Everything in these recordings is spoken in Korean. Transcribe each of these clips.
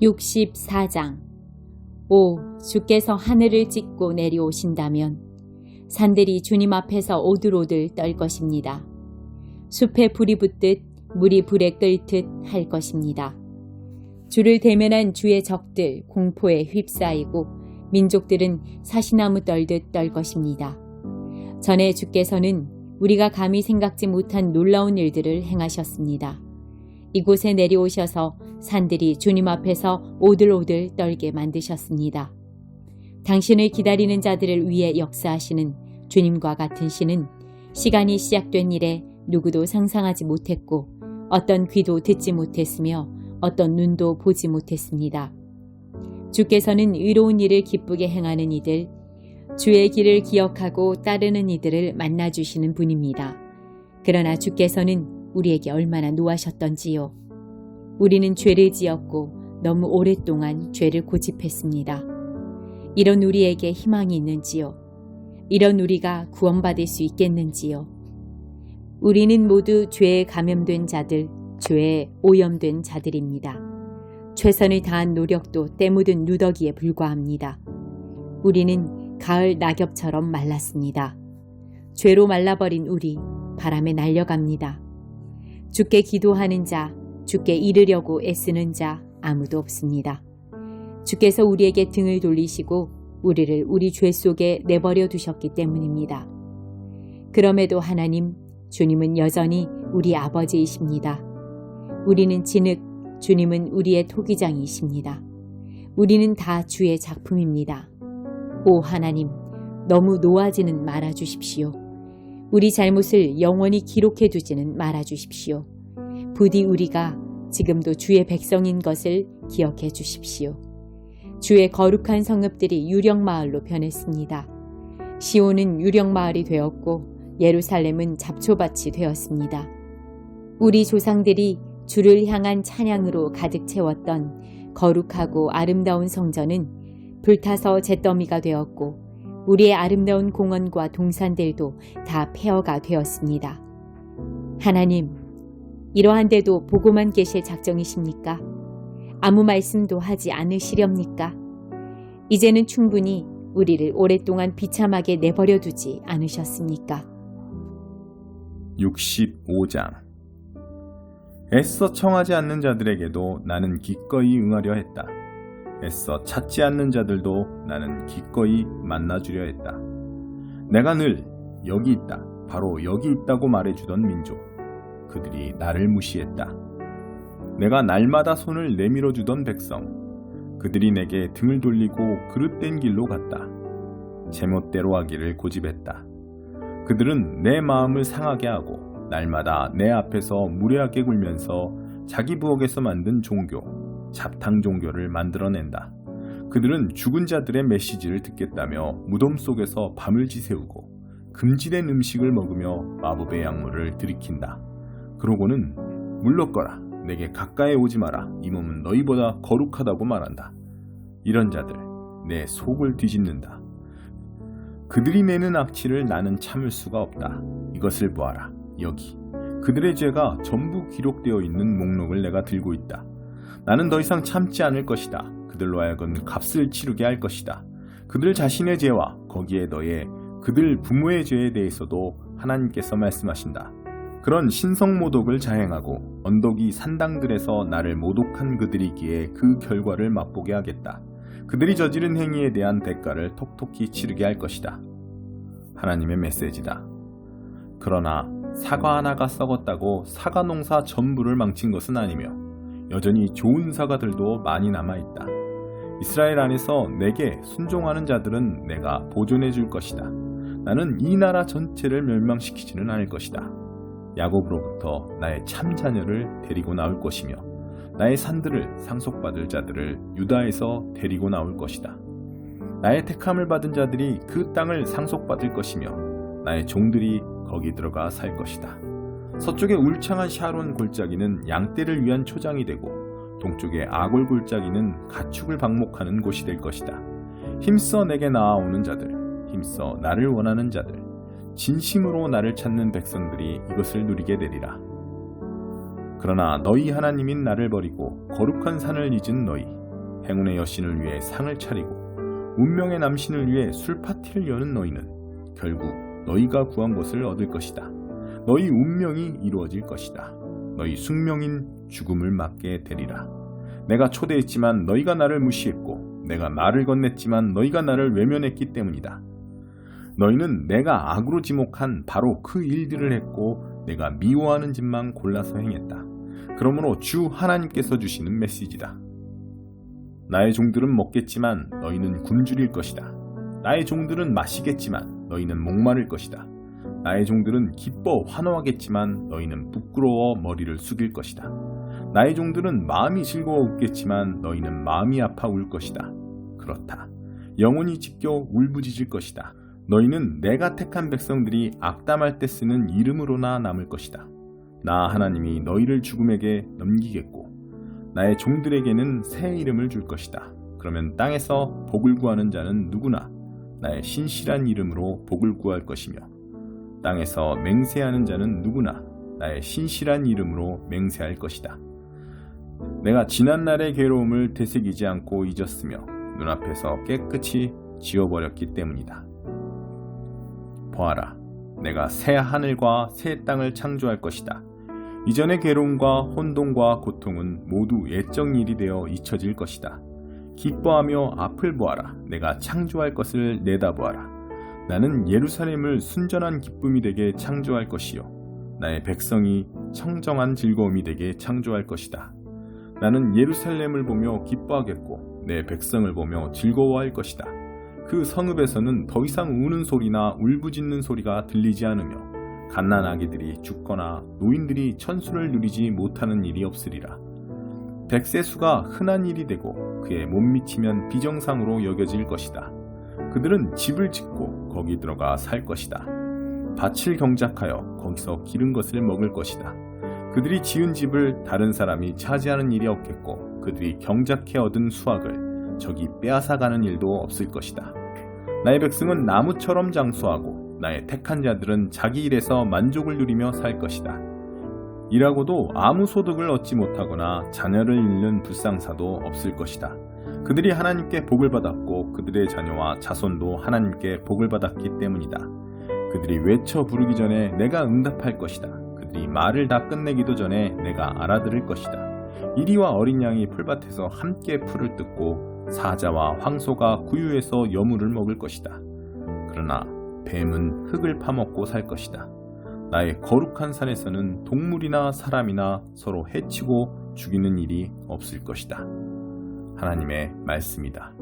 64장 오 주께서 하늘을 찢고 내려오신다면 산들이 주님 앞에서 오들오들 떨 것입니다. 숲에 불이 붙듯 물이 불에 끓듯 할 것입니다. 주를 대면한 주의 적들 공포에 휩싸이고 민족들은 사시나무 떨듯 떨 것입니다. 전에 주께서는 우리가 감히 생각지 못한 놀라운 일들을 행하셨습니다. 이곳에 내려오셔서 산들이 주님 앞에서 오들오들 떨게 만드셨습니다. 당신을 기다리는 자들을 위해 역사하시는 주님과 같은 신은 시간이 시작된 이래 누구도 상상하지 못했고 어떤 귀도 듣지 못했으며 어떤 눈도 보지 못했습니다. 주께서는 의로운 일을 기쁘게 행하는 이들, 주의 길을 기억하고 따르는 이들을 만나주시는 분입니다. 그러나 주께서는 우리에게 얼마나 노하셨던지요. 우리는 죄를 지었고 너무 오랫동안 죄를 고집했습니다. 이런 우리에게 희망이 있는지요? 이런 우리가 구원받을 수 있겠는지요? 우리는 모두 죄에 감염된 자들, 죄에 오염된 자들입니다. 최선을 다한 노력도 때 묻은 누더기에 불과합니다. 우리는 가을 낙엽처럼 말랐습니다. 죄로 말라버린 우리 바람에 날려갑니다. 주께 기도하는 자, 주께 이르려고 애쓰는 자 아무도 없습니다. 주께서 우리에게 등을 돌리시고 우리를 우리 죄 속에 내버려 두셨기 때문입니다. 그럼에도 하나님, 주님은 여전히 우리 아버지이십니다. 우리는 진흙, 주님은 우리의 토기장이십니다. 우리는 다 주의 작품입니다. 오 하나님, 너무 놓아지는 말아 주십시오. 우리 잘못을 영원히 기록해 두지는 말아 주십시오. 부디 우리가 지금도 주의 백성인 것을 기억해 주십시오. 주의 거룩한 성읍들이 유령마을로 변했습니다. 시온은 유령마을이 되었고 예루살렘은 잡초밭이 되었습니다. 우리 조상들이 주를 향한 찬양으로 가득 채웠던 거룩하고 아름다운 성전은 불타서 잿더미가 되었고 우리의 아름다운 공원과 동산들도 다 폐허가 되었습니다. 하나님, 이러한데도 보고만 계실 작정이십니까? 아무 말씀도 하지 않으시렵니까? 이제는 충분히 우리를 오랫동안 비참하게 내버려 두지 않으셨습니까? 65장 애써 청하지 않는 자들에게도 나는 기꺼이 응하려 했다. 애써 찾지 않는 자들도 나는 기꺼이 만나주려 했다. 내가 늘 여기 있다, 바로 여기 있다고 말해주던 민족. 그들이 나를 무시했다. 내가 날마다 손을 내밀어 주던 백성. 그들이 내게 등을 돌리고 그릇된 길로 갔다. 제멋대로 하기를 고집했다. 그들은 내 마음을 상하게 하고 날마다 내 앞에서 무례하게 굴면서 자기 부엌에서 만든 종교, 잡탕 종교를 만들어낸다. 그들은 죽은 자들의 메시지를 듣겠다며 무덤 속에서 밤을 지새우고 금지된 음식을 먹으며 마법의 약물을 들이킨다. 그러고는 물러거라 내게 가까이 오지 마라 이 몸은 너희보다 거룩하다고 말한다. 이런 자들 내 속을 뒤집는다. 그들이 내는 악취를 나는 참을 수가 없다. 이것을 보아라 여기 그들의 죄가 전부 기록되어 있는 목록을 내가 들고 있다. 나는 더 이상 참지 않을 것이다. 그들로 하여금 값을 치르게 할 것이다. 그들 자신의 죄와 거기에 더해 그들 부모의 죄에 대해서도 하나님께서 말씀하신다. 그런 신성 모독을 자행하고 언덕이 산당들에서 나를 모독한 그들이기에 그 결과를 맛보게 하겠다. 그들이 저지른 행위에 대한 대가를 톡톡히 치르게 할 것이다. 하나님의 메시지다. 그러나 사과 하나가 썩었다고 사과 농사 전부를 망친 것은 아니며 여전히 좋은 사과들도 많이 남아있다. 이스라엘 안에서 내게 순종하는 자들은 내가 보존해 줄 것이다. 나는 이 나라 전체를 멸망시키지는 않을 것이다. 야곱으로부터 나의 참 자녀를 데리고 나올 것이며 나의 산들을 상속받을 자들을 유다에서 데리고 나올 것이다. 나의 택함을 받은 자들이 그 땅을 상속받을 것이며 나의 종들이 거기 들어가 살 것이다. 서쪽의 울창한 샤론 골짜기는 양떼를 위한 초장이 되고 동쪽의 아골 골짜기는 가축을 방목하는 곳이 될 것이다. 힘써 내게 나아오는 자들, 힘써 나를 원하는 자들, 진심으로 나를 찾는 백성들이 이것을 누리게 되리라. 그러나 너희 하나님인 나를 버리고 거룩한 산을 잊은 너희, 행운의 여신을 위해 상을 차리고 운명의 남신을 위해 술 파티를 여는 너희는 결국 너희가 구한 것을 얻을 것이다. 너희 운명이 이루어질 것이다. 너희 숙명인 죽음을 맞게 되리라. 내가 초대했지만 너희가 나를 무시했고 내가 말을 건넸지만 너희가 나를 외면했기 때문이다. 너희는 내가 악으로 지목한 바로 그 일들을 했고 내가 미워하는 짓만 골라서 행했다. 그러므로 주 하나님께서 주시는 메시지다. 나의 종들은 먹겠지만 너희는 굶주릴 것이다. 나의 종들은 마시겠지만 너희는 목마를 것이다. 나의 종들은 기뻐 환호하겠지만 너희는 부끄러워 머리를 숙일 것이다. 나의 종들은 마음이 즐거워 웃겠지만 너희는 마음이 아파 울 것이다. 그렇다. 영혼이 찢겨 울부짖을 것이다. 너희는 내가 택한 백성들이 악담할 때 쓰는 이름으로나 남을 것이다. 나 하나님이 너희를 죽음에게 넘기겠고 나의 종들에게는 새 이름을 줄 것이다. 그러면 땅에서 복을 구하는 자는 누구나 나의 신실한 이름으로 복을 구할 것이며 땅에서 맹세하는 자는 누구나 나의 신실한 이름으로 맹세할 것이다. 내가 지난날의 괴로움을 되새기지 않고 잊었으며 눈앞에서 깨끗이 지워버렸기 때문이다. 보아라, 내가 새 하늘과 새 땅을 창조할 것이다. 이전의 괴로움과 혼돈과 고통은 모두 옛적 일이 되어 잊혀질 것이다. 기뻐하며 앞을 보아라. 내가 창조할 것을 내다보아라. 나는 예루살렘을 순전한 기쁨이 되게 창조할 것이요. 나의 백성이 청정한 즐거움이 되게 창조할 것이다. 나는 예루살렘을 보며 기뻐하겠고 내 백성을 보며 즐거워할 것이다. 그 성읍에서는 더 이상 우는 소리나 울부짖는 소리가 들리지 않으며 갓난아기들이 죽거나 노인들이 천수를 누리지 못하는 일이 없으리라. 백세수가 흔한 일이 되고 그에 못 미치면 비정상으로 여겨질 것이다. 그들은 집을 짓고 거기 들어가 살 것이다. 밭을 경작하여 거기서 기른 것을 먹을 것이다. 그들이 지은 집을 다른 사람이 차지하는 일이 없겠고 그들이 경작해 얻은 수확을 적이 빼앗아가는 일도 없을 것이다. 나의 백성은 나무처럼 장수하고 나의 택한 자들은 자기 일에서 만족을 누리며 살 것이다. 일하고도 아무 소득을 얻지 못하거나 자녀를 잃는 불상사도 없을 것이다. 그들이 하나님께 복을 받았고 그들의 자녀와 자손도 하나님께 복을 받았기 때문이다. 그들이 외쳐 부르기 전에 내가 응답할 것이다. 그들이 말을 다 끝내기도 전에 내가 알아들을 것이다. 이리와 어린 양이 풀밭에서 함께 풀을 뜯고 사자와 황소가 구유에서 여물을 먹을 것이다. 그러나 뱀은 흙을 파먹고 살 것이다. 나의 거룩한 산에서는 동물이나 사람이나 서로 해치고 죽이는 일이 없을 것이다. 하나님의 말씀이다.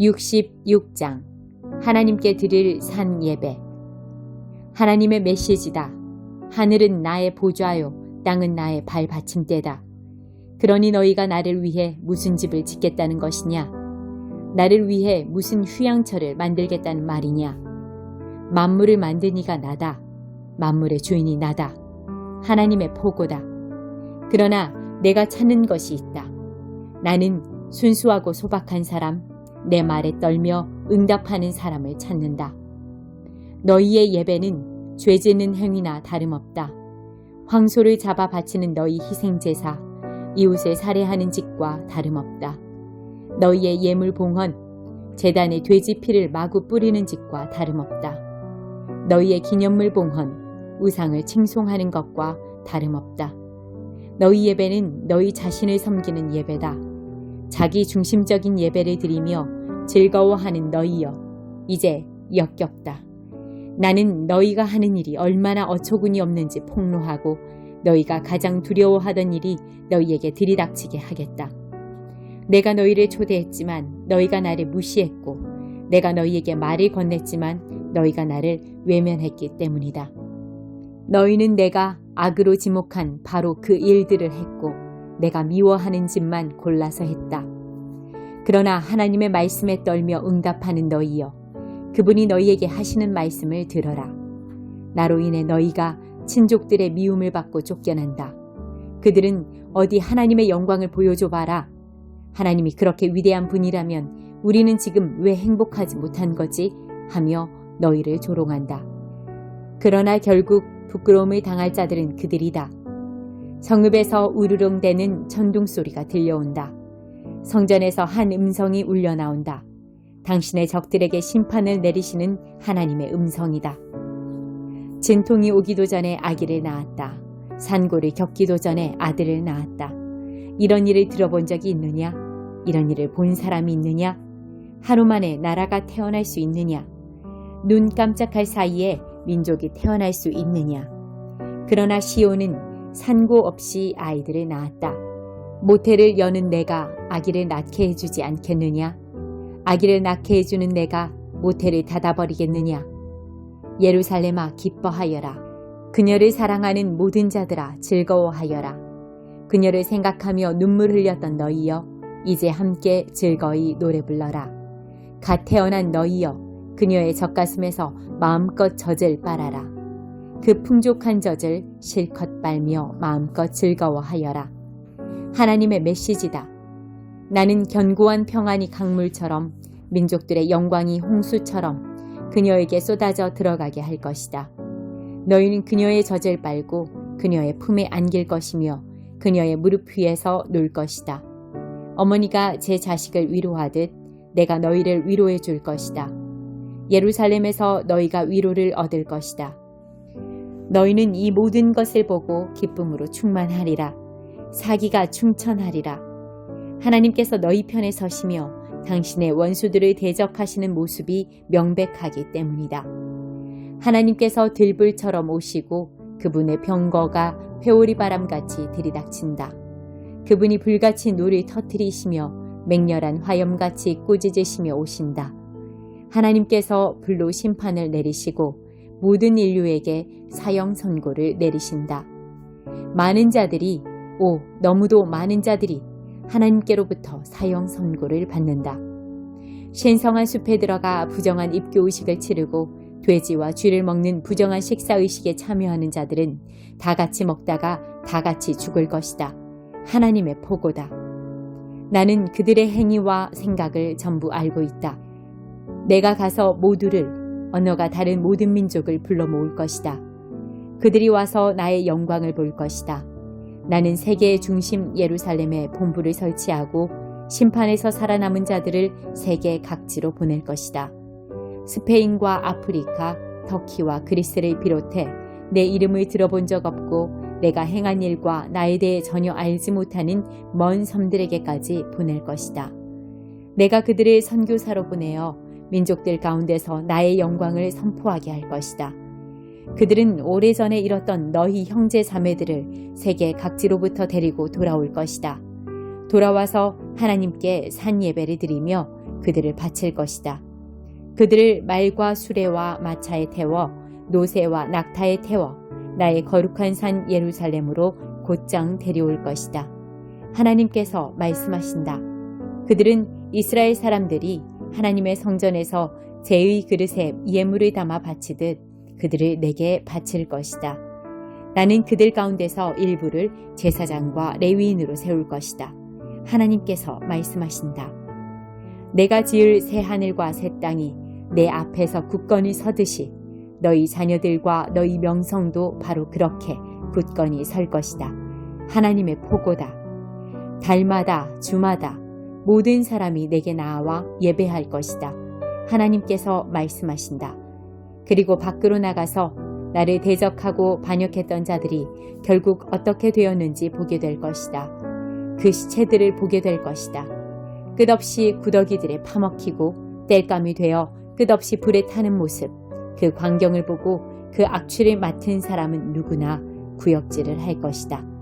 66장 하나님께 드릴 산 예배 하나님의 메시지다. 하늘은 나의 보좌요 땅은 나의 발 받침대다. 그러니 너희가 나를 위해 무슨 집을 짓겠다는 것이냐? 나를 위해 무슨 휴양처를 만들겠다는 말이냐? 만물을 만든 이가 나다. 만물의 주인이 나다. 하나님의 포고다. 그러나 내가 찾는 것이 있다. 나는 순수하고 소박한 사람, 내 말에 떨며 응답하는 사람을 찾는다. 너희의 예배는 죄 짓는 행위나 다름없다. 황소를 잡아 바치는 너희 희생제사, 이웃을 살해하는 짓과 다름없다. 너희의 예물 봉헌, 재단에 돼지 피를 마구 뿌리는 짓과 다름없다. 너희의 기념물 봉헌, 우상을 칭송하는 것과 다름없다. 너희 예배는 너희 자신을 섬기는 예배다. 자기 중심적인 예배를 드리며 즐거워하는 너희여, 이제 역겹다. 나는 너희가 하는 일이 얼마나 어처구니 없는지 폭로하고 너희가 가장 두려워하던 일이 너희에게 들이닥치게 하겠다. 내가 너희를 초대했지만 너희가 나를 무시했고 내가 너희에게 말을 건넸지만 너희가 나를 외면했기 때문이다. 너희는 내가 악으로 지목한 바로 그 일들을 했고 내가 미워하는 짓만 골라서 했다. 그러나 하나님의 말씀에 떨며 응답하는 너희여 그분이 너희에게 하시는 말씀을 들어라. 나로 인해 너희가 친족들의 미움을 받고 쫓겨난다. 그들은 어디 하나님의 영광을 보여줘 봐라. 하나님이 그렇게 위대한 분이라면 우리는 지금 왜 행복하지 못한 거지? 하며 너희를 조롱한다. 그러나 결국 부끄러움을 당할 자들은 그들이다. 성읍에서 우르릉대는 천둥 소리가 들려온다. 성전에서 한 음성이 울려 나온다. 당신의 적들에게 심판을 내리시는 하나님의 음성이다. 진통이 오기도 전에 아기를 낳았다. 산고를 겪기도 전에 아들을 낳았다. 이런 일을 들어본 적이 있느냐? 이런 일을 본 사람이 있느냐? 하루 만에 나라가 태어날 수 있느냐? 눈 깜짝할 사이에 민족이 태어날 수 있느냐? 그러나 시온은 산고 없이 아이들을 낳았다. 모태를 여는 내가 아기를 낳게 해주지 않겠느냐? 아기를 낳게 해주는 내가 모태를 닫아버리겠느냐? 예루살렘아 기뻐하여라. 그녀를 사랑하는 모든 자들아 즐거워하여라. 그녀를 생각하며 눈물 흘렸던 너희여 이제 함께 즐거이 노래 불러라. 갓 태어난 너희여 그녀의 젖가슴에서 마음껏 젖을 빨아라. 그 풍족한 젖을 실컷 빨며 마음껏 즐거워하여라. 하나님의 메시지다. 나는 견고한 평안이 강물처럼 민족들의 영광이 홍수처럼 그녀에게 쏟아져 들어가게 할 것이다. 너희는 그녀의 젖을 빨고 그녀의 품에 안길 것이며 그녀의 무릎 위에서 놀 것이다. 어머니가 제 자식을 위로하듯 내가 너희를 위로해 줄 것이다. 예루살렘에서 너희가 위로를 얻을 것이다. 너희는 이 모든 것을 보고 기쁨으로 충만하리라. 사기가 충천하리라. 하나님께서 너희 편에 서시며 당신의 원수들을 대적하시는 모습이 명백하기 때문이다. 하나님께서 들불처럼 오시고 그분의 병거가 회오리 바람같이 들이닥친다. 그분이 불같이 노를 터뜨리시며 맹렬한 화염같이 꾸짖으시며 오신다. 하나님께서 불로 심판을 내리시고 모든 인류에게 사형 선고를 내리신다. 많은 자들이 오 너무도 많은 자들이 하나님께로부터 사형 선고를 받는다. 신성한 숲에 들어가 부정한 입교 의식을 치르고 돼지와 쥐를 먹는 부정한 식사 의식에 참여하는 자들은 다 같이 먹다가 다 같이 죽을 것이다. 하나님의 포고다. 나는 그들의 행위와 생각을 전부 알고 있다. 내가 가서 모두를 언어가 다른 모든 민족을 불러 모을 것이다. 그들이 와서 나의 영광을 볼 것이다. 나는 세계의 중심 예루살렘에 본부를 설치하고 심판에서 살아남은 자들을 세계 각지로 보낼 것이다. 스페인과 아프리카, 터키와 그리스를 비롯해 내 이름을 들어본 적 없고 내가 행한 일과 나에 대해 전혀 알지 못하는 먼 섬들에게까지 보낼 것이다. 내가 그들을 선교사로 보내어 민족들 가운데서 나의 영광을 선포하게 할 것이다. 그들은 오래전에 잃었던 너희 형제 자매들을 세계 각지로부터 데리고 돌아올 것이다. 돌아와서 하나님께 산 예배를 드리며 그들을 바칠 것이다. 그들을 말과 수레와 마차에 태워 노새와 낙타에 태워 나의 거룩한 산 예루살렘으로 곧장 데려올 것이다. 하나님께서 말씀하신다. 그들은 이스라엘 사람들이 하나님의 성전에서 제의 그릇에 예물을 담아 바치듯 그들을 내게 바칠 것이다. 나는 그들 가운데서 일부를 제사장과 레위인으로 세울 것이다. 하나님께서 말씀하신다. 내가 지을 새 하늘과 새 땅이 내 앞에서 굳건히 서듯이 너희 자녀들과 너희 명성도 바로 그렇게 굳건히 설 것이다. 하나님의 포고다. 달마다 주마다 모든 사람이 내게 나와 예배할 것이다. 하나님께서 말씀하신다. 그리고 밖으로 나가서 나를 대적하고 반역했던 자들이 결국 어떻게 되었는지 보게 될 것이다. 그 시체들을 보게 될 것이다. 끝없이 구더기들에 파먹히고 땔감이 되어 끝없이 불에 타는 모습, 그 광경을 보고 그 악취를 맡은 사람은 누구나 구역질을 할 것이다.